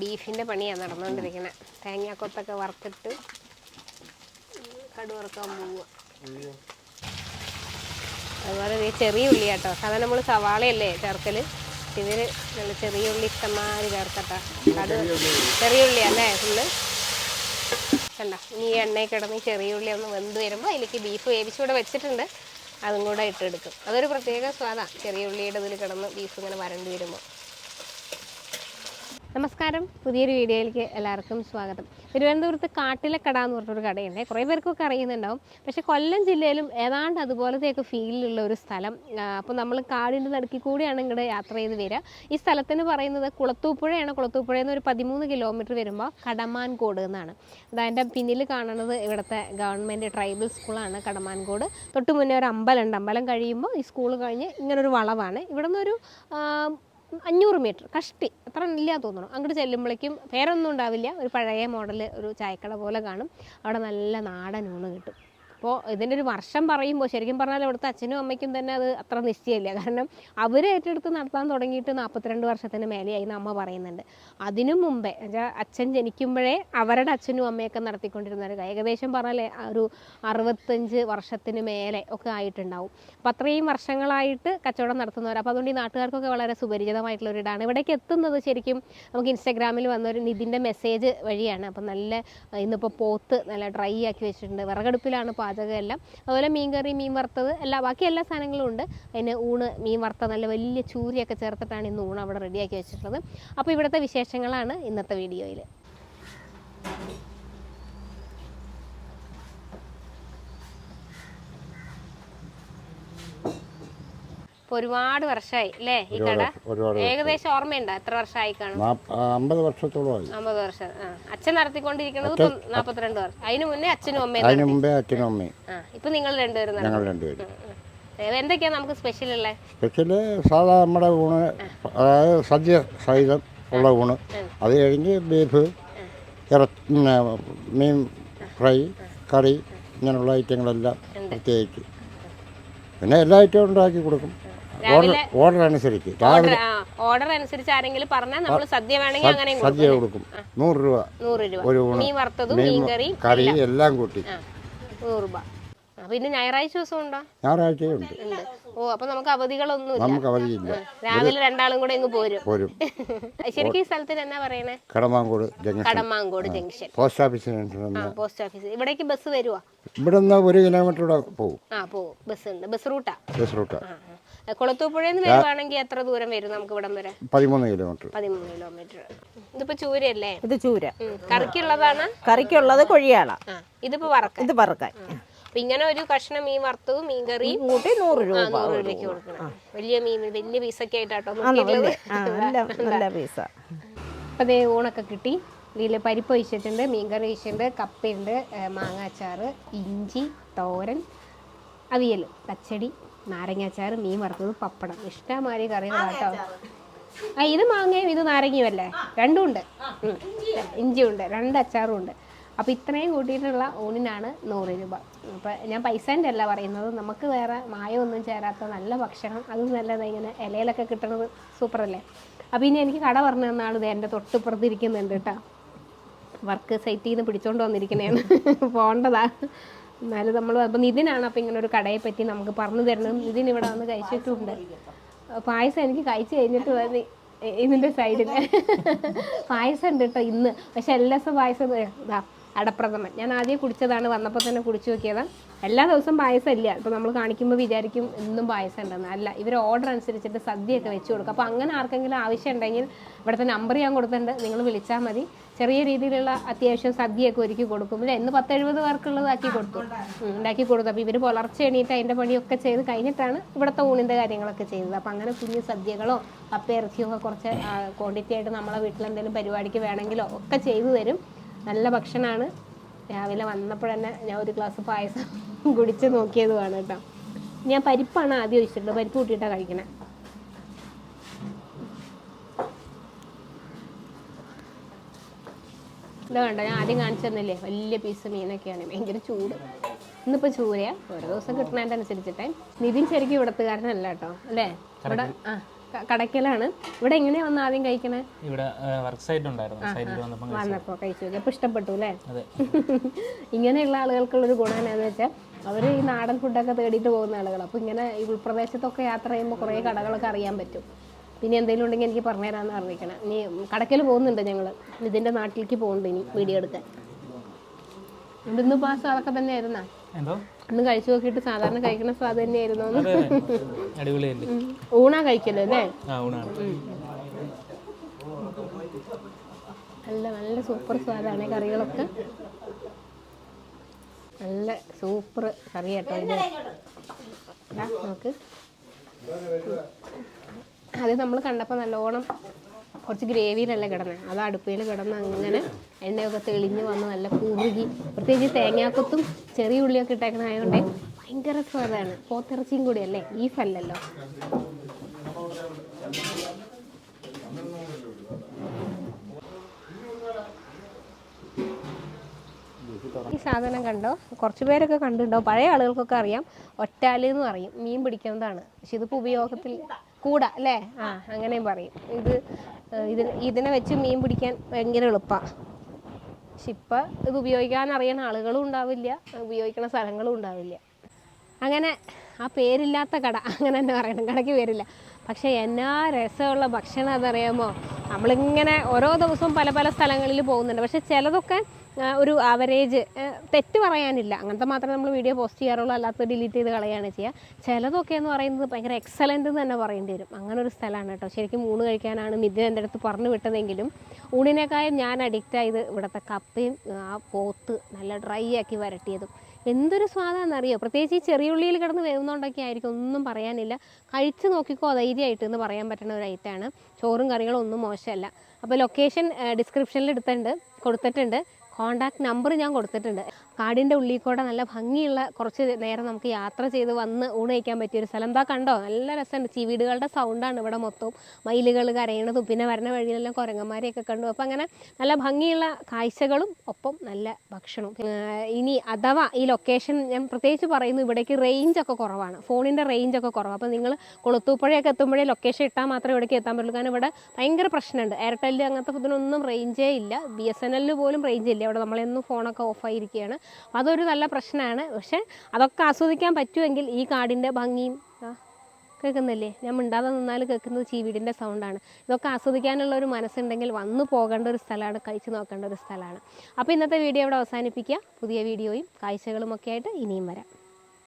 ബീഫിന്റെ പണിയാണ് നടന്നുകൊണ്ടിരിക്കുന്നത് തേങ്ങാക്കൊത്തൊക്കെ വറുത്തിട്ട് കടു വറുക്കാൻ പോവുക അതുപോലെ ഈ ചെറിയ ഉള്ളി കേട്ടോ സാധാരണ നമ്മൾ സവാളയല്ലേ ചേർക്കൽ ഇതിൽ നല്ല ചെറിയ ഉള്ളി ഇഷ്ടമാതിരി ചേർക്കട്ടെ. കടു ചെറിയ ഉള്ളി. അല്ലേ ഫുള്ള്? കണ്ട? ഇനി ഈ എണ്ണയിൽ കിടന്ന് ചെറിയ ഉള്ളി ഒന്ന് വെന്ത് വരുമ്പോൾ അതിലേക്ക് ബീഫ് വേവിച്ചുകൂടെ വെച്ചിട്ടുണ്ട്. അതും കൂടെ ഇട്ടെടുക്കും. അതൊരു പ്രത്യേക സ്വാദാണ് ചെറിയ ഉള്ളിയുടെ ഇതിൽ കിടന്ന് ബീഫ് ഇങ്ങനെ വരണ്ടി വരുമ്പോൾ നമസ്കാരം. പുതിയൊരു വീഡിയോയിലേക്ക് എല്ലാവർക്കും സ്വാഗതം. തിരുവനന്തപുരത്ത് കാട്ടിലെ കട എന്ന് പറഞ്ഞൊരു കടയുണ്ട്. കുറേ പേർക്കൊക്കെ അറിയുന്നുണ്ടാവും. പക്ഷേ കൊല്ലം ജില്ലയിലും ഏതാണ്ട് അതുപോലത്തെയൊക്കെ ഫീലിലുള്ള ഒരു സ്ഥലം. അപ്പോൾ നമ്മൾ കാടിന്റെ നടുക്കി കൂടിയാണ് ഇങ്ങോട്ട് യാത്ര ചെയ്ത് വരിക. ഈ സ്ഥലത്തിന് പറയുന്നത് കുളത്തൂപ്പുഴയാണ്. കുളത്തൂപ്പുഴയിൽ നിന്ന് ഒരു പതിമൂന്ന് കിലോമീറ്റർ വരുമ്പോൾ കടമാൻകോട് എന്നാണ്. അതിന്റെ പിന്നിൽ കാണുന്നത് ഇവിടുത്തെ ഗവൺമെന്റ് ട്രൈബൽ സ്കൂളാണ് കടമാൻകോട്. തൊട്ട് മുന്നേ ഒരു അമ്പലമുണ്ട്. അമ്പലം കഴിയുമ്പോൾ ഈ സ്കൂൾ കഴിഞ്ഞ് ഇങ്ങനൊരു വളവാണ്. ഇവിടെ നിന്നൊരു അഞ്ഞൂറ് മീറ്റർ കഷ്ടി അത്ര ഇല്ല തോന്നണം അങ്ങോട്ട് ചെല്ലുമ്പോഴേക്കും പേരൊന്നും ഉണ്ടാവില്ല. ഒരു പഴയ മോഡൽ ഒരു ചായക്കട പോലെ കാണും. അവിടെ നല്ല നാടൻ ഊണ് കിട്ടും. അപ്പോൾ ഇതിന്റെ ഒരു വർഷം പറയുമ്പോൾ ശരിക്കും പറഞ്ഞാൽ ഇവിടുത്തെ അച്ഛനും അമ്മയ്ക്കും തന്നെ അത് അത്ര നിശ്ചയമില്ല. കാരണം അവർ ഏറ്റെടുത്ത് നടത്താൻ തുടങ്ങിയിട്ട് നാൽപ്പത്തിരണ്ട് വർഷത്തിന് മേലെയായി എന്ന് അമ്മ പറയുന്നുണ്ട്. അതിനു മുമ്പേ എന്നുവെച്ചാൽ അച്ഛൻ ജനിക്കുമ്പോഴേ അവരുടെ അച്ഛനും അമ്മയൊക്കെ നടത്തിക്കൊണ്ടിരുന്ന ഒരു ഏകദേശം പറഞ്ഞാൽ ഒരു അറുപത്തഞ്ച് വർഷത്തിന് മേലെ ഒക്കെ ആയിട്ടുണ്ടാവും. അപ്പം അത്രയും വർഷങ്ങളായിട്ട് കച്ചവടം നടത്തുന്നവർ അപ്പോൾ അതുകൊണ്ട് ഈ നാട്ടുകാർക്കൊക്കെ വളരെ സുപരിചിതമായിട്ടുള്ള ഒരു ഇതാണ് ഇവിടേക്ക് എത്തുന്നത് ശരിക്കും നമുക്ക് ഇൻസ്റ്റാഗ്രാമിൽ വന്ന ഒരു നിതിന്റെ മെസ്സേജ് വഴിയാണ്. അപ്പം നല്ല ഇന്നിപ്പോൾ പോത്ത് നല്ല ഡ്രൈ ആക്കി വെച്ചിട്ടുണ്ട്. വിറകടുപ്പിലാണ് പാചകം എല്ലാം അതുപോലെ മീൻ കറി മീൻ വറുത്തത് എല്ലാ ബാക്കി എല്ലാ സാധനങ്ങളും ഉണ്ട്. അതിന് ഊണ് മീൻ വറുത്ത നല്ല വലിയ ചൂരിയൊക്കെ ചേർത്തിട്ടാണ് ഇന്ന് ഊണ് അവിടെ റെഡിയാക്കി വെച്ചിട്ടുള്ളത്. അപ്പോൾ ഇവിടുത്തെ വിശേഷങ്ങളാണ് ഇന്നത്തെ വീഡിയോയിൽ. ഒരുപാട് വർഷമായി അല്ലേ? ഈ കട ഏകദേശം ഓർമ്മയുണ്ടോ? എത്ര വർഷമായി കാണും? അമ്പത് വർഷത്തോളമായി. അമ്പത് വർഷം. അച്ഛൻ നടത്തിക്കൊണ്ടിരിക്കുന്നത് നാപ്പത്തിരണ്ട് വർഷം. അതിനു മുന്നേ അച്ഛനും അമ്മയും അതിനു മുമ്പേ അച്ഛനും അമ്മയും. ഇപ്പൊ നിങ്ങൾ രണ്ടുപേരും. ഞങ്ങൾ രണ്ടുപേരും. എന്തൊക്കെയാ നമുക്ക് സ്പെഷ്യൽ ഉള്ളത് സ്പെഷ്യൽ സാധാ നമ്മുടെ ഊണ് അതായത് സദ്യ സഹിതം ഉള്ള ഊണ്. അത് കഴിഞ്ഞ് ബീഫ് പിന്നെ മീൻ ഫ്രൈ കറി ഇങ്ങനെയുള്ള ഐറ്റങ്ങളെല്ലാം പ്രത്യേകിച്ച്. പിന്നെ എല്ലാ ഐറ്റവും ഉണ്ടാക്കി കൊടുക്കും. ഓർഡർ അനുസരിച്ച് രാവിലെ ഓർഡർ അനുസരിച്ച് ആരെങ്കിലും പറഞ്ഞാൽ നമ്മൾ സദ്യ വേണമെങ്കിൽ അങ്ങനെയും സദ്യ കൊടുക്കും. നൂറ് രൂപ. നൂറ് രൂപ. ഒരു ഊണ് മീൻ വറുത്തതും മീൻ കറി കറി എല്ലാം. കൂട്ടി. നൂറ് രൂപ. പിന്നെ ഞായറാഴ്ച ദിവസം ഉണ്ടോ? ഞായറാഴ്ചയുണ്ട് ഉണ്ട്. ഓ അപ്പൊ നമുക്ക് അവധികളൊന്നും നമുക്ക് അവധിയില്ല. രാവിലെ രണ്ടാളും കൂടെ ഇങ്ങ് പോരും. പോരും. ശരിക്കും ഈ സ്ഥലത്തിന് എന്നാ പറയണേ? Kadamankode junction. Kadamankode junction. Post ഓഫീസിന് പോസ്റ്റ് ഓഫീസ്. ഇവിടേക്ക് ബസ് വരുവാ? ഇവിടെ നിന്ന് ഒരു കിലോമീറ്റർ പോകും. ആ പോകും. ബസ് ഉണ്ട്. ബസ് റൂട്ടാ. Bus route. കുളത്തൂപ്പുഴയിൽ നിന്ന് വരുവാണെങ്കിൽ എത്ര ദൂരം വരും നമുക്ക് ഇവിടം വരെ? പതിമൂന്ന് കിലോമീറ്റർ. പതിമൂന്ന് കിലോമീറ്റർ. ഇതിപ്പോ ചൂരയല്ലേ? ഇത് ചൂര. കറിക്കുള്ളതാണ്? കറിക്കുള്ളത് കൊഴിയാള. ഇതിപ്പോ വറക്ക. ഇത് വറക്ക അപ്പൊ ഇങ്ങനെ ഒരു കഷ്ണം മീൻ വറുത്തതും മീൻ കറിയും കൂട്ടി നൂറ് രൂപ നൂറ് രൂപയ്ക്ക് കൊടുക്കണം. വലിയ മീൻ വലിയ പീസൊക്കെ ആയിട്ടാട്ടോ നല്ല നല്ല പീസ. അപ്പൊ അതേ ഊണൊക്കെ കിട്ടി. ഇതിൽ പരിപ്പ് ഒഴിച്ചിട്ടുണ്ട് മീൻകറി ഒഴിച്ചിട്ടുണ്ട് കപ്പയുണ്ട് മാങ്ങാച്ചാറ് ഇഞ്ചി തോരൻ അവിയൽ പച്ചടി. നാരങ്ങാച്ചാറ് മീൻ വറുത്തത് പപ്പടം. ഇഷ്ടമാതിരി കറികളാട്ടോ ആ ഇത് മാങ്ങയും ഇത് നാരങ്ങയും അല്ലേ രണ്ടും ഉണ്ട്. ഇഞ്ചിയും ഉണ്ട്. രണ്ട് അച്ചാറും ഉണ്ട്. അപ്പോൾ ഇത്രയും കൂട്ടിയിട്ടുള്ള ഊണിനാണ് നൂറ് രൂപ. അപ്പോൾ ഞാൻ പൈസേന്റെ അല്ല പറയുന്നത്. നമുക്ക് വേറെ മായമൊന്നും ചേരാത്ത നല്ല ഭക്ഷണം. അതും നല്ലത് ഇങ്ങനെ ഇലയിലൊക്കെ കിട്ടുന്നത് സൂപ്പറല്ലേ? അപ്പോൾ ഇനി എനിക്ക് കട പറഞ്ഞു തന്നാണ് ഇത് എന്റെ തൊട്ടിപ്പുറത്ത് ഇരിക്കുന്നുണ്ട് കേട്ടോ. വർക്ക് സൈറ്റിൽ നിന്ന് പിടിച്ചോണ്ട് വന്നിരിക്കുന്നതാണ് പോകേണ്ടതാ എന്നാലും നമ്മൾ അപ്പം നിതിനാണ് അപ്പം ഇങ്ങനെ ഒരു കടയെ പറ്റി നമുക്ക് പറഞ്ഞു തരണം നിതിൻ ഇവിടെ വന്ന് കഴിച്ചിട്ടുണ്ട്. പായസം എനിക്ക് കഴിച്ചു കഴിഞ്ഞിട്ട് വന്നി ഇതിന്റെ സൈഡിൽ പായസം ഉണ്ട് കേട്ടോ ഇന്ന്. പക്ഷെ എല്ലാ ദിവസവും പായസം അടപ്രഥമൻ. ഞാൻ ആദ്യം കുടിച്ചതാണ് വന്നപ്പോൾ തന്നെ കുടിച്ചു നോക്കിയതാണ് എല്ലാ ദിവസവും പായസം ഇല്ല ഇപ്പോൾ നമ്മൾ കാണിക്കുമ്പോൾ വിചാരിക്കും എന്നും പായസം ഉണ്ടെന്ന് അല്ല ഇവർ ഓർഡർ അനുസരിച്ചിട്ട് സദ്യയൊക്കെ വെച്ച് കൊടുക്കും. അപ്പോൾ അങ്ങനെ ആർക്കെങ്കിലും ആവശ്യം ഉണ്ടെങ്കിൽ ഇവിടുത്തെ നമ്പർ ഞാൻ കൊടുത്തിട്ടുണ്ട്. നിങ്ങൾ വിളിച്ചാൽ മതി. ചെറിയ രീതിയിലുള്ള അത്യാവശ്യം സദ്യയൊക്കെ ഒരുക്കി കൊടുക്കും. ഇല്ല ഇന്ന് പത്തെഴുപത് പേർക്കുള്ളതാക്കി കൊടുത്തു. ഉണ്ടാക്കി കൊടുത്തു. അപ്പോൾ ഇവർ പുലർച്ചെ എണീറ്റ് അതിന്റെ പണിയൊക്കെ ചെയ്ത് കഴിഞ്ഞിട്ടാണ് ഇവിടുത്തെ ഊണിന്റെ കാര്യങ്ങളൊക്കെ ചെയ്തത്. അപ്പോൾ അങ്ങനെ കുഞ്ഞു സദ്യകളോ കപ്പ ഇറച്ചിയോ ഒക്കെ കുറച്ച് ക്വാണ്ടിറ്റി ആയിട്ട് നമ്മളെ വീട്ടിൽ എന്തെങ്കിലും പരിപാടിക്ക് വേണമെങ്കിലോ ഒക്കെ ചെയ്തു തരും. നല്ല ഭക്ഷണമാണ് രാവിലെ വന്നപ്പോഴന്നെ ഞാൻ ഒരു ഗ്ലാസ് പായസം കുടിച്ച് നോക്കിയതുമാണ് കേട്ടോ. ഞാൻ പരിപ്പാണ് ആദ്യം ഒഴിച്ചിട്ടുള്ളത്. പരിപ്പ് കൂട്ടിയിട്ടാണ് കഴിക്കണേ. ഇതാ കണ്ടോ? ഞാൻ ആദ്യം കാണിച്ചു തന്നില്ലേ? വലിയ പീസ് മീനൊക്കെയാണ്. ഭയങ്കര ചൂട്. ഇന്നിപ്പോൾ ചൂരയാ. ഓരോ ദിവസം കിട്ടുന്നതിന്റെ അനുസരിച്ചിട്ടേ നിതിൻ ശരിക്കും ഇവിടത്തുകാരനല്ല കേട്ടോ. അല്ലേ? ഇവിടെ ആ. ക- കടയ്ക്കലാണ് ഇവിടെ എങ്ങനെയാ വന്ന് ആദ്യം കഴിക്കണേ? ഇവിടെ വർക്ക് സൈറ്റ് ഉണ്ടായിരുന്നു. സൈറ്റിൽ വന്നപ്പോൾ കഴിച്ചു. വന്നപ്പോൾ കഴിച്ചു. നോക്കി അപ്പോൾ ഇഷ്ടപ്പെട്ടു അല്ലേ? ഇങ്ങനെയുള്ള ആളുകൾക്കുള്ളൊരു ഗുണം എന്നാന്ന് വെച്ചാൽ അവർ ഈ നാടൻ ഫുഡൊക്കെ തേടിയിട്ട് പോകുന്ന ആളുകൾ അപ്പോൾ ഇങ്ങനെ ഈ ഉൾപ്രദേശത്തൊക്കെ യാത്ര ചെയ്യുമ്പോൾ കുറേ കടകളൊക്കെ അറിയാൻ പറ്റും. പിന്നെ എന്തെങ്കിലും ഉണ്ടെങ്കിൽ എനിക്ക് പറഞ്ഞു തരാമെന്ന് പറഞ്ഞിരിക്കണം. ഇനി കടക്കൽ പോകുന്നുണ്ട് ഞങ്ങൾ ഇതിന്റെ നാട്ടിലേക്ക് പോകുന്നുണ്ട് ഇനി വീഡിയോ എടുക്കാൻ. ഇവിടുന്ന് പാസ് അതൊക്കെ തന്നെ ആയിരുന്നാ എന്തോ? കഴിച്ചു നോക്കിയിട്ട് സാധാരണ കഴിക്കുന്ന സ്വാദ് തന്നെയായിരുന്നു അടിപൊളിയല്ലേ ഊണാ കഴിക്കല്ലേ നല്ല നല്ല സൂപ്പർ സ്വാദാണ് കറികളൊക്കെ. നല്ല സൂപ്പർ കറി കേട്ടോ ഇത്. ദാ നോക്ക് അത് നമ്മൾ കണ്ടപ്പോൾ നല്ലോണം കുറച്ച് ഗ്രേവിയിലല്ല കിടന്നത് അത് അടുപ്പിൽ കിടന്ന് അങ്ങനെ എണ്ണയൊക്കെ തെളിഞ്ഞ് വന്ന് നല്ല കുറുകി പ്രത്യേകിച്ച് തേങ്ങാക്കൊത്തും ചെറിയ ഉള്ളിയൊക്കെ ഇട്ടേക്കണായതുകൊണ്ട് ഭയങ്കര സ്വാദാണ്. പോത്തിറച്ചിയും കൂടിയല്ലേ ബീഫല്ലല്ലോ ഈ സാധനം കണ്ടോ? കുറച്ച് പേരൊക്കെ കണ്ടിട്ടുണ്ടോ പഴയ ആളുകൾക്കൊക്കെ അറിയാം. ഒറ്റാലെന്ന് പറയും. മീൻ പിടിക്കുന്നതാണ്. പക്ഷെ ഇതിപ്പോൾ ഉപയോഗത്തിൽ കൂടാ അല്ലേ? ആ അങ്ങനെയും പറയും. ഇത് ഏഹ്, ഇത് ഇതിനെ വെച്ച് മീൻ പിടിക്കാൻ ഭയങ്കര എളുപ്പമാണ് പക്ഷെ ഇപ്പം ഇത് ഉപയോഗിക്കാൻ അറിയണ ആളുകളും ഉണ്ടാവില്ല ഉപയോഗിക്കണ സ്ഥലങ്ങളും ഉണ്ടാവില്ല. അങ്ങനെ ആ പേരില്ലാത്ത കട അങ്ങനെ തന്നെ പറയണം കടയ്ക്ക് പേരില്ല. പക്ഷേ എന്നാ രസമുള്ള ഭക്ഷണം അതറിയാമോ? നമ്മളിങ്ങനെ ഓരോ ദിവസവും പല പല സ്ഥലങ്ങളിൽ പോകുന്നുണ്ട്. പക്ഷെ ചിലതൊക്കെ ഒരു ആവറേജ് തെറ്റ് പറയാനില്ല. അങ്ങനത്തെ മാത്രമേ നമ്മൾ വീഡിയോ പോസ്റ്റ് ചെയ്യാറുള്ളൂ. അല്ലാത്ത ഡിലീറ്റ് ചെയ്ത് കളയാണ് ചെയ്യുക ചിലതൊക്കെ എന്ന് പറയുന്നത് ഭയങ്കര എക്സലന്റ് എന്ന് തന്നെ പറയേണ്ടി വരും. അങ്ങനെ ഒരു സ്ഥലമാണ് കേട്ടോ. ശരിക്കും ഊണ് കഴിക്കാനാണ് മിഥുൻ എന്റെ അടുത്ത് പറഞ്ഞു വിട്ടതെങ്കിലും ഊണിനേക്കാളും ഞാൻ അഡിക്റ്റ് ആയത് ഇവിടുത്തെ കപ്പയും ആ പോത്ത് നല്ല ഡ്രൈ ആക്കി വരട്ടിയതും. എന്തൊരു സ്വാദാണെന്നറിയോ പ്രത്യേകിച്ച് ഈ ചെറിയ ഉള്ളിയിൽ കിടന്ന് വേവുന്നതുകൊണ്ടൊക്കെ ആയിരിക്കും. ഒന്നും പറയാനില്ല. കഴിച്ച് നോക്കിക്കോ ധൈര്യമായിട്ട് എന്ന് പറയാൻ പറ്റുന്ന ഒരു ഐറ്റമാണ് ചോറും കറികളും ഒന്നും മോശമല്ല. അപ്പോൾ ലൊക്കേഷൻ ഡിസ്ക്രിപ്ഷനിൽ എടുത്തിട്ടുണ്ട് കൊടുത്തിട്ടുണ്ട്. കോണ്ടാക്ട് നമ്പർ ഞാൻ കൊടുത്തിട്ടുണ്ട്. കാടിന്റെ ഉള്ളിൽ കൂടെ നല്ല ഭംഗിയുള്ള കുറച്ച് നേരം നമുക്ക് യാത്ര ചെയ്ത് വന്ന് ഊണ് കഴിക്കാൻ പറ്റിയൊരു സ്ഥലം. എന്താ കണ്ടോ? നല്ല രസമുണ്ട്. ചിവീടുകളുടെ സൗണ്ടാണ് ഇവിടെ മൊത്തം. മയിലുകൾ കരയണതും പിന്നെ വരണ വഴിയിലെല്ലാം കുരങ്ങന്മാരെയൊക്കെ കണ്ടു. അപ്പോൾ അങ്ങനെ നല്ല ഭംഗിയുള്ള കാഴ്ചകളും ഒപ്പം നല്ല ഭക്ഷണവും. ഇനി അഥവാ ഈ ലൊക്കേഷൻ ഞാൻ പ്രത്യേകിച്ച് പറയുന്നു ഇവിടേക്ക് റേഞ്ചൊക്കെ കുറവാണ്. ഫോണിന്റെ റേഞ്ചൊക്കെ കുറവാണ് അപ്പോൾ നിങ്ങൾ കൊളുത്തൂപ്പുഴയൊക്കെ എത്തുമ്പോഴേ ലൊക്കേഷൻ ഇട്ടാൽ മാത്രമേ ഇവിടേക്ക് എത്താൻ പറ്റുള്ളൂ. കാരണം ഇവിടെ ഭയങ്കര പ്രശ്നമുണ്ട്. എയർടെല്ലിൽ അങ്ങനത്തെ ഇതിനൊന്നും റേഞ്ചേ ഇല്ല. ബി എസ് എൻ എല്ലിൽ പോലും റേഞ്ച് ഇല്ല. ഇവിടെ നമ്മളെന്നും ഫോണൊക്കെ ഓഫായിരിക്കുകയാണ് അതൊരു നല്ല പ്രശ്നമാണ്. പക്ഷെ അതൊക്കെ ആസ്വദിക്കാൻ പറ്റുമെങ്കിൽ ഈ കാടിന്റെ ഭംഗിയും കേൾക്കുന്നില്ലേ? ഞാൻ മിണ്ടാതെ നിന്നാൽ കേൾക്കുന്നത് ചീവീടിന്റെ സൗണ്ടാണ് ഇതൊക്കെ ആസ്വദിക്കാനുള്ള ഒരു മനസ്സുണ്ടെങ്കിൽ വന്നു പോകേണ്ട ഒരു സ്ഥലമാണ് കഴിച്ചു നോക്കേണ്ട ഒരു സ്ഥലമാണ്. അപ്പോൾ ഇന്നത്തെ വീഡിയോ ഇവിടെ അവസാനിപ്പിക്കുക. പുതിയ വീഡിയോയും കാഴ്ചകളും ഒക്കെ ആയിട്ട് ഇനിയും വരാം.